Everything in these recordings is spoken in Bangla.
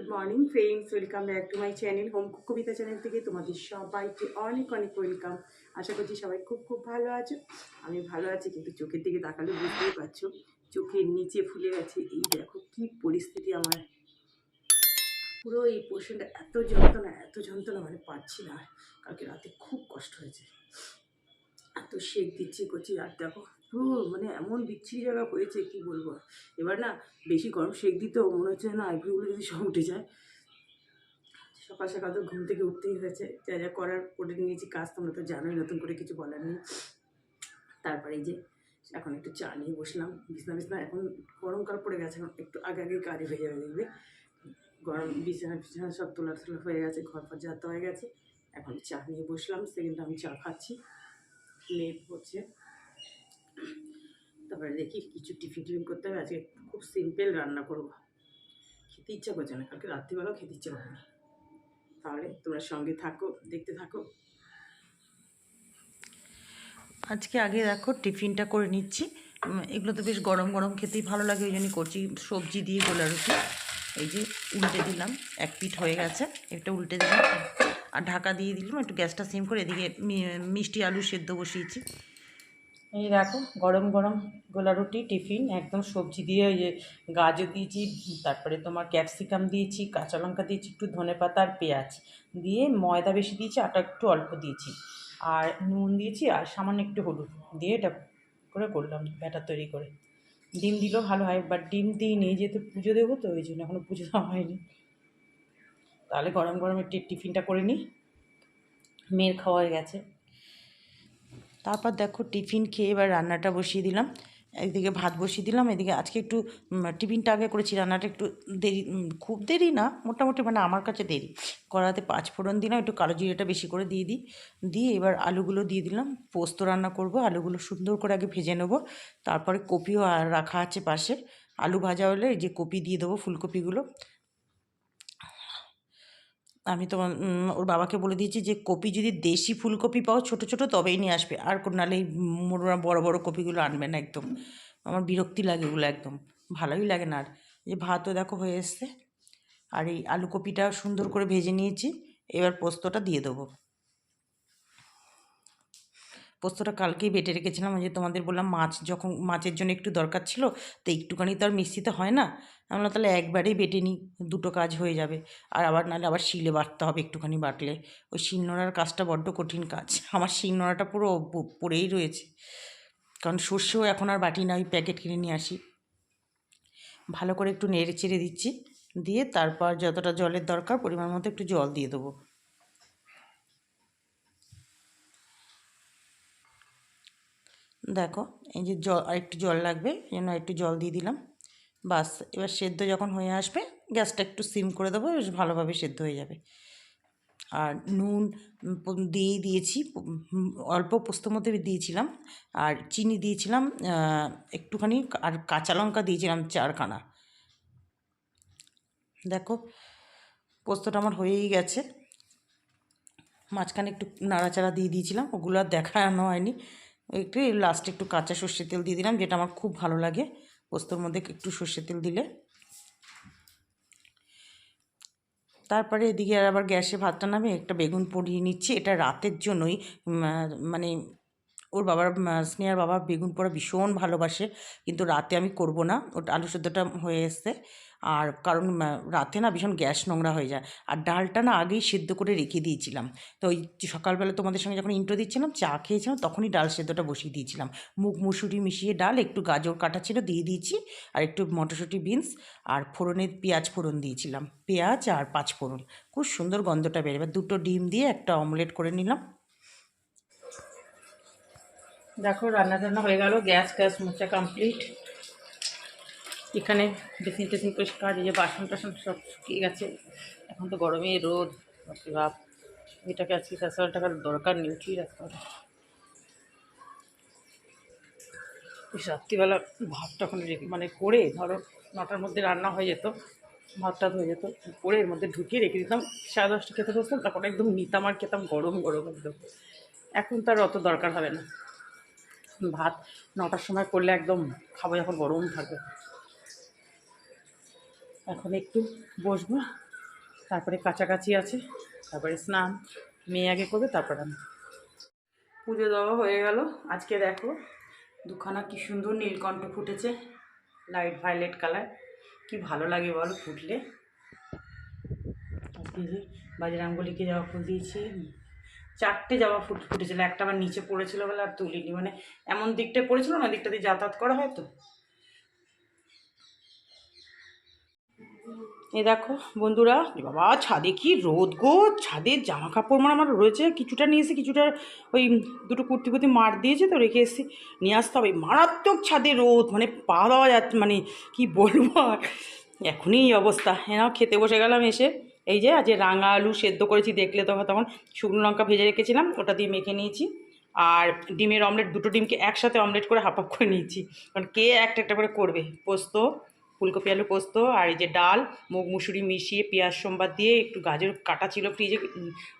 Good morning friends welcome back to my channel home cook Kabita channel থেকে তোমাদের সবাইকে অনেক অনেক ওয়েলকাম আশা করছি সবাই খুব খুব ভালো আছো। আমি ভালো আছি, কিন্তু চোখের দিকে তাকালে বুঝতেই পারছ, চোখের নিচে ফুলে গেছে। এই দেখো কি পরিস্থিতি আমার। পুরো এই পোর্শনটা এত যন্ত্রণা এত যন্ত্রণা মানে পাচ্ছি না। কালকে রাতে খুব কষ্ট হয়েছে। এত শেক দিচ্ছি, করছি, আর দেখো পুরো মানে এমন বিচ্ছিরি জায়গা হয়েছে, কি বলব? এবার না বেশি গরম শেক দিতেও মনে হচ্ছে না আইব্রোগুলো যদি সব উঠে যায়। সকাল সকাল তো ঘুম থেকে উঠতেই হয়েছে, যা যা করার করে নিয়েছি কাজ তোমরা তো জানোই, নতুন করে কিছু বলার নেই। তারপরে যে এখন একটু চা নিয়ে বসলাম, বিছনা বিছনা এখন গরমকাল পড়ে গেছে, এখন একটু আগে আগে কাজে হয়ে যাবে দেখবে। গরম বিছানা বিছানা সব তোলা তোলা হয়ে গেছে, ঘর ফর যাতে হয়ে গেছে। এখন চা নিয়ে বসলাম, সেকেন্ড আমি চা খাচ্ছি, লেট হচ্ছে। তারপরে দেখি কিছু টিফিন টিফিন করতে হবে। আজকে খুব সিম্পল রান্না করব। খেতে ইচ্ছা করছে না। কালকে রাত্রিবেলাও খেতে ইচ্ছে করে না। তাহলে তোমরা সঙ্গে থাকো, দেখতে থাকো। আজকে আগে দেখো টিফিনটা করে নিচ্ছি। এগুলো তো বেশ গরম গরম খেতেই ভালো লাগে, ওই জন্যই করছি। সবজি দিয়ে গোলা রুটি এই যে উল্টে দিলাম, এক পিঠ হয়ে গেছে। একটা উল্টে দিলাম। আর ঢাকা দিয়ে দিলাম, একটু গ্যাসটা সিম করে এদিকে মিষ্টি আলু সেদ্ধ বসিয়েছি। এই দেখো, গরম গরম গোলা রুটি, টিফিন, একদম সবজি দিয়ে ওই গাজর দিয়েছি, তারপরে তোমার ক্যাপসিকাম দিয়েছি, কাঁচা লঙ্কা দিয়েছি, একটু ধনে পাতা আর পেঁয়াজ দিয়ে ময়দা বেশি দিয়েছি, আটা একটু অল্প দিয়েছি। আর নুন দিয়েছি আর সামান্য একটু হলুদ দিয়ে এটা করে করলাম, ব্যাটার তৈরি করে। ডিম দিলেও ভালো হয় বাট ডিম দিইনি, যেহেতু পুজো দেবো তো, ওই জন্য এখনও পুজো দেওয়া হয়নি। তাহলে গরম গরম একটু টিফিনটা করে নিই, মেয়ের খাওয়া হয়ে গেছে। তারপর দেখো টিফিন খেয়ে এবার রান্নাটা বসিয়ে দিলাম। একদিকে ভাত বসিয়ে দিলাম, এদিকে আজকে একটু টিফিনটা আগে করেছি, রান্নাটা একটু দেরি খুব দেরি না, মোটামুটি মানে আমার কাছে দেরি। কড়াতে পাঁচ ফোড়ন দিলাম, একটু কালো জিরেটা বেশি করে দিয়ে দিই। দিয়ে এবার আলুগুলো দিয়ে দিলাম, পোস্ত রান্না করব, আলুগুলো সুন্দর করে আগে ভেজে নেব। তারপরে কপিও রাখা আছে পাশে। আলু ভাজা হলে এই যে কপি দিয়ে দেবো, ফুলকপিগুলো। আমি তোমার ওর বাবাকে বলে দিয়েছি যে, কপি যদি দেশি ফুলকপি পাও, ছোট ছোট তবেই নিয়ে আসবে। আর কোনো নাহলে এই মোড়া বড় বড় কপিগুলো আনবে না একদম। আমার বিরক্তি লাগে ওগুলো একদম। ভালোই লাগে না আর। যে ভাতও দেখো হয়ে এসছে। আর এই আলু কপিটা সুন্দর করে ভেজে নিয়েছি। এবার পোস্তটা দিয়ে দেবো। পোস্তটা কালকেই বেটে রেখেছিলাম। যে তোমাদের বললাম মাছ যখন, মাছের জন্য একটু দরকার ছিল, তো একটুখানি তো আর মিষ্টিতে হয় না। আমি বললাম তাহলে একবারেই বেটে নিই, দুটো কাজ হয়ে যাবে। আর আবার নাহলে আবার শিলে বাটতে হবে একটুখানি বাটলে। ওই শিলনোড়ার কাজটা বড্ড কঠিন কাজ। আমার শিলনোড়াটা পুরো পড়েই রয়েছে। কারণ সর্ষেও এখন আর বাটি না, ওই প্যাকেট কিনে নিয়ে আসি। ভালো করে একটু নেড়ে চেড়ে দিচ্ছি। দিয়ে তারপর যতটা জলের দরকার পরিমাণ মতো একটু জল দিয়ে দেবো। দেখো, এই যে জল আর একটু জল লাগবে, এই জন্য একটু জল দিয়ে দিলাম। বাস, এবার সেদ্ধ যখন হয়ে আসবে, গ্যাসটা একটু সিম করে দেবো, বেশ ভালোভাবে সেদ্ধ হয়ে যাবে। আর নুন দিয়েই দিয়েছি অল্প পোস্তর মধ্যে দিয়েছিলাম, আর চিনি দিয়েছিলাম একটুখানি, আর কাঁচা লঙ্কা দিয়েছিলাম চারখানা। দেখো, পোস্তটা আমার হয়েই গেছে। মাঝখানে একটু নাড়াচাড়া দিয়ে দিয়েছিলাম, ওগুলো আর দেখানো হয়নি। একটু লাস্টে একটু কাঁচা সর্ষের তেল দিয়ে দিলাম, যেটা আমার খুব ভালো লাগে। পোস্তর মধ্যে একটু সর্ষের তেল দিলে। তারপরে এদিকে আবার গ্যাসে ভাতটা নামে একটা বেগুন পড়িয়ে নিচ্ছি। এটা রাতের জন্যই মানে ওর বাবার স্নেহার বাবা বেগুন পোড়া ভীষণ ভালোবাসে, কিন্তু রাতে আমি করব না। ওটা আলু সেদ্ধটা হয়ে এসছে। আর কারণ রাতে না ভীষণ গ্যাস নোংরা হয়ে যায়। আর ডালটা না আগেই সেদ্ধ করে রেখে দিয়েছিলাম। তো ওই সকালবেলা তোমাদের সঙ্গে যখন ইন্টো দিচ্ছিলাম, চা খেয়েছিলাম, তখনই ডাল সেদ্ধটা বসিয়ে দিয়েছিলাম। মুগ মুসুরি মিশিয়ে ডাল, একটু গাজর কাটা ছিল দিয়ে দিয়েছি, আর একটু মটরশুঁটি, বিনস, আর ফোড়নের পেঁয়াজ ফোড়ন দিয়েছিলাম। পেঁয়াজ আর পাঁচ ফোড়ন। খুব সুন্দর গন্ধটা বেরোবে দুটো ডিম দিয়ে একটা অমলেট করে নিলাম। দেখো রান্না টান্না হয়ে গেল, গ্যাস গ্যাস মোচা কমপ্লিট এখানে বেসিন টেসিন পরিষ্কার, এই যে বাসন টাসন সব শুকিয়ে গেছে। এখন তো গরমে রোদ ভাব এটাকে আজকে হাজার টাকার দরকার নেই উঠিয়ে রাখতে হবে। রাত্রিবেলা ভাতটা এখন রেখে মানে করে, ধরো নটার মধ্যে রান্না হয়ে যেত, ভাতটা হয়ে যেত, করে এর মধ্যে ঢুকিয়ে রেখে দিতাম। সাড়ে দশটা খেতে বসতাম তখন একদম নিতাম আর খেতাম গরম গরম একদম। এখন তার অত দরকার হবে না। ভাত নটার সময় করলে একদম খাব যখন গরম থাকবে। এখন একটু বসবো, তারপরে কাছাকাছি আছে, তারপরে স্নান, মেয়ে আগে করবে, তারপর আমি। পুজো দেওয়া হয়ে গেল, আজকে দেখো দুখানা কি সুন্দর নীলকণ্ঠ ফুটেছে লাইট ভায়োলেট কালার কি ভালো লাগে বলো ফুটলে। আজকে যে ফুল দিয়েছি চারটে জবা ফুট ফুটেছিল, একটা আবার নিচে পড়েছিল বলে আর তুলিনি। মানে এমন দিকটায় পড়েছিল না দিকটা দিয়ে যাতায়াত করা হয় তো? এ দেখো বন্ধুরা বাবা, ছাদে কি রোদ গো! ছাদে জামা কাপড় মানে আমার রয়েছে, কিছুটা নিয়ে এসে কিছুটা ওই দুটো কুর্তি কুর্তি মার দিয়েছে তো রেখে এসেছি, নিয়ে আসতে হবে। মারাত্মক ছাদে রোদ মানে পা দেওয়া যাচ্ছে মানে কি বলব এখনই অবস্থা। হ্যাঁ খেতে বসে গেলাম এসে। এই যে আজ রাঙা আলু সেদ্ধ করেছি, দেখলে তখন তখন শুকনো লঙ্কা ভেজে রেখেছিলাম, ওটা দিয়ে মেখে নিয়েছি। আর ডিমের অমলেট, দুটো ডিমকে একসাথে অমলেট করে হাফ হাফ করে নিয়েছি। কারণ কে একটা একটা করে করবে? পোস্ত, ফুলকপি আলু পোস্ত, আর এই যে ডাল, মুগ মুসুরি মিশিয়ে পেঁয়াজ সোমবার দিয়ে একটু গাজর কাটা ছিল ফ্রিজে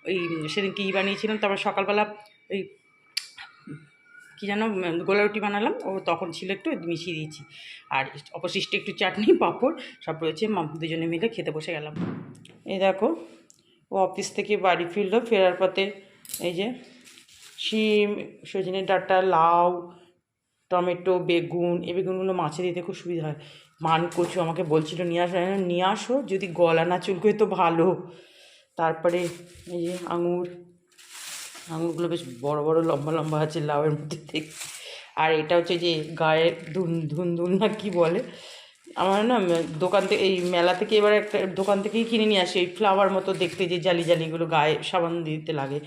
ওই সেদিন কি বানিয়েছিলাম, তারপর সকালবেলা ওই কী যেন গোলা রুটি বানালাম, ও তখন ছিল একটু মিশিয়ে দিয়েছি। আর অবশিষ্ট একটু চাটনি, পাঁপড়, সব রয়েছে দুজনে মিলে খেতে বসে গেলাম। এই দেখো, ও অফিস থেকে বাড়ি ফিরলো, ফেরার পথে এই যে শিম, সজনে ডাঁটা, লাউ, টমেটো, বেগুন, এই বেগুনগুলো মাছে দিতে খুব সুবিধা হয়। মান কচু আমাকে বলছিল, নিয়ে আসো নিয়ে আসো, যদি গলা না চুলকোয় তো ভালো। তারপরে এই যে আঙুর আঙুরগুলো বেশ বড় বড়, লম্বা লম্বা আছে লাউয়ের মধ্যে দেখতে আর এটা হচ্ছে যে গায়ে ধুন ধুন ধুন না কি বলে? আমার না দোকান থেকে, এই মেলা থেকে এবার একটা দোকান থেকেই কিনে নিয়ে আসি। এই ফ্লাওয়ার মতো দেখতে যে জালি জালিগুলো গায়ে সাবান দিতে লাগে।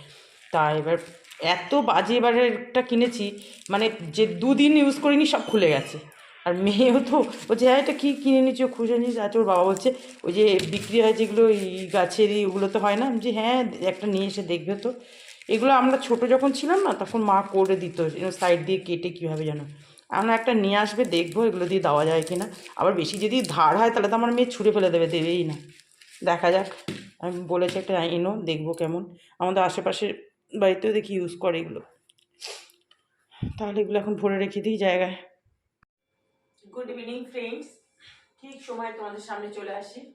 তা এবার এত বাজে এবারেরটা কিনেছি মানে যে দুদিন ইউজ করিনি সব খুলে গেছে। আর মেয়েও তো বলছে হ্যাঁ এটা কী কিনে নিচ্ছ খুঁজে নিয়েছি আচ্ছা ওর বাবা বলছে, ওই যে বিক্রি হয় যেগুলো, এই গাছেরই ওগুলো তো হয় না? যে হ্যাঁ একটা নিয়ে এসে দেখবে তো। এগুলো আমরা ছোট যখন ছিলাম না, তখন মা করে দিত সাইড দিয়ে কেটে কীভাবে যেন। আমরা একটা নিয়ে আসবে, দেখব এগুলো দিয়ে দেওয়া যায় কিনা। আবার বেশি যদি ধার হয়, তাহলে তো আমার মেয়ে ছুঁড়ে ফেলে দেবে, দেবেই না। দেখা যাক। আমি বলেছি একটা, এনো, দেখব কেমন। আমাদের আশেপাশের বাড়িতেও দেখি ইউজ করে এগুলো। তাহলে এগুলো এখন ভরে রেখে দিই জায়গায়। গুড ইভিনিং ফ্রেন্ডস ঠিক সময় তোমাদের সামনে চলে আসি।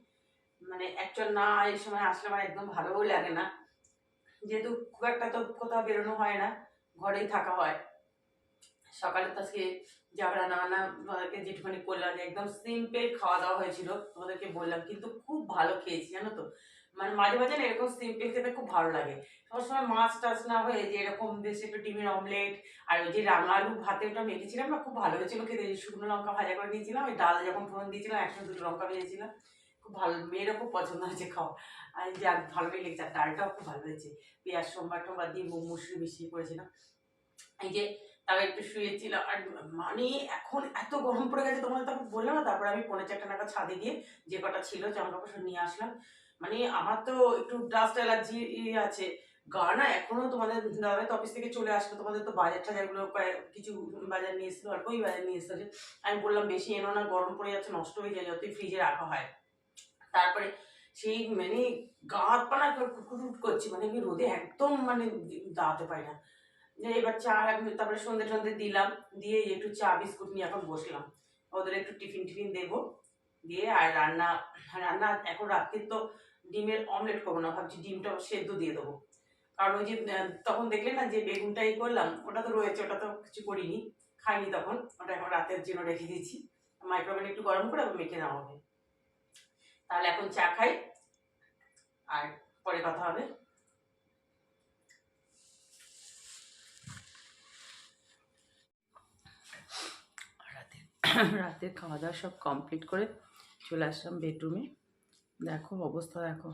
মানে অ্যাকচুয়াল না, এই সময় আসলে আমার একদম ভালোও লাগে না। যেহেতু খুব একটা তো কোথাও বেরোনো হয় না, ঘরেই থাকা হয়। সকালে তো আজকে যা রান্না বান্না তোমাদেরকে যেটুখানি করলাম একদম সিম্পল খাওয়া দাওয়া হয়েছিল, তোমাদেরকে বললাম, কিন্তু খুব ভালো খেয়েছি, জানো তো? মানে মাঝে মাঝে না এরকম সিম্পল খেতে খুব ভালো লাগে। সবসময় মাছ টাছ না হয়ে যে এরকম বেশ একটু ডিমের অমলেট আর ওই যে রাঙা আলু ভাতে ওটা মেখেছিলাম না, খুব ভালো হয়েছিল খেতে। শুকনো লঙ্কা ভাজা করে নিয়েছিলাম ওই ডাল যখন ফোড়ন দিয়েছিলাম, একসাথে দুটো লঙ্কা ভেজেছিলাম। খুব ভালো মেয়েরও খুব পছন্দ হয়েছে খাওয়া। আর যাক ভালোই লেগেছে, আর ডালটাও খুব ভালো হয়েছে। পেঁয়াজ, সোমবার টোমবার দিয়ে মুসুরি মিশিয়ে করেছিলাম। এই যে তাও একটু শুয়েছিলাম, আর মানে এখন এত গরম পড়ে গেছে, তোমাদের তখন বললাম না, তারপরে আমি পনেরো চারটা নাগাদ ছাদে গিয়ে যে কটা ছিল জামা কাপড় সব নিয়ে আসলাম। মানে আমার তো একটু ডাস্ট অ্যালার্জি আছে। গা না এখনও তোমাদের দাদা তো অফিস থেকে চলে আসলো, তোমাদের তো বাজার টাজারগুলো কিছু বাজার নিয়ে এসেছিল, অল্পই বাজার নিয়ে এসেছে আমি বললাম, বেশি এনো না, গরম পড়ে যাচ্ছে, নষ্ট হয়ে যায়, যতই ফ্রিজে রাখা হয়। তারপরে সেই মানে গা হাত পা না করছি মানে আমি রোদে একদম মানে দাঁড়াতে পারি না। এবার চা তারপরে সন্ধে সন্ধে দিলাম, দিয়ে একটু চা, বিস্কুট নিয়ে এখন বসলাম। ওদের একটু টিফিন টিফিন দেবো, দিয়ে আর রান্না রান্না এখন রাত্রির তো ডিমের অমলেট করব না, ভাবছি ডিমটা সেদ্ধ দিয়ে দেবো। কারণ ওই যে তখন দেখলে না যে বেগুনটাই করলাম, ওটা তো রয়েছে, ওটা তো কিছু করিনি, খাইনি তখন, ওটা এখন রাতের জন্য রেখে দিয়েছি। মাইক্রোওভেনে একটু গরম করে মেখে নেওয়া হবে। তাহলে এখন চা খাই। আর পরে কথা হবে। রাতে রাতের খাওয়া দাওয়া সব কমপ্লিট করে চলে আসলাম বেডরুমে দেখো অবস্থা দেখো।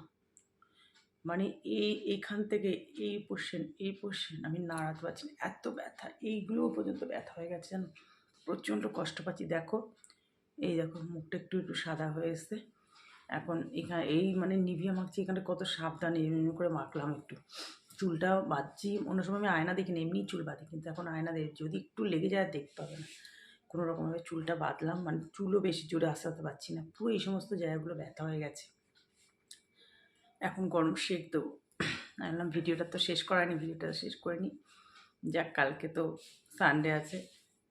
মানে এই এইখান থেকে এই পোর্শন এই পোর্শন আমি নাড়াতে পারছি না। এত ব্যথা এইগুলো পর্যন্ত ব্যথা হয়ে গেছে জানো। প্রচণ্ড কষ্ট পাচ্ছি। দেখো, এই দেখো, মুখটা একটু একটু সাদা হয়ে এসছে। এখন এখানে এই মানে নিভিয়া মাখছি, এখানে কত সাবধানে, এমনি করে মাখলাম একটু। চুলটা বাঁধছি, অন্য সময় আমি আয়না দেখি না এমনিই চুল বাঁধি, কিন্তু এখন আয়না যদি একটু লেগে যায় দেখতে হবে না। কোনো রকমভাবে চুলটা বাঁধলাম মানে চুলও বেশি জোরে আসাতে পারছি না। পুরো এই সমস্ত জায়গাগুলো ব্যথা হয়ে গেছে। এখন গরম শেক দেবো। আমি বললাম ভিডিওটা তো শেষ করায়নি ভিডিওটা শেষ করে নিই যাক, কালকে তো সানডে আছে।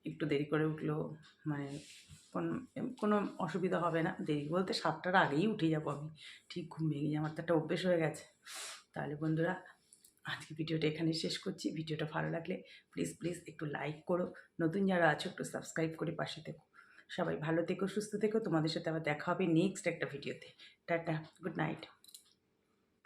একটু দেরি করে উঠলেও মানে কোন, কোনো অসুবিধা হবে না। দেরি বলতে সাতটার আগেই উঠে যাব আমি। ঠিক ঘুম ভেঙে। আমার তো একটা অভ্যেস হয়ে গেছে। তাহলে বন্ধুরা, আজকে ভিডিওটা এখানে শেষ করছি। ভিডিওটা ভালো লাগলে প্লিজ প্লিজ একটু লাইক করো। নতুন যারা আছো, একটু সাবস্ক্রাইব করে পাশে থেকো। সবাই ভালো থেকো, সুস্থ থেকো। তোমাদের সাথে আবার দেখা হবে নেক্সট একটা ভিডিওতে। Tata good night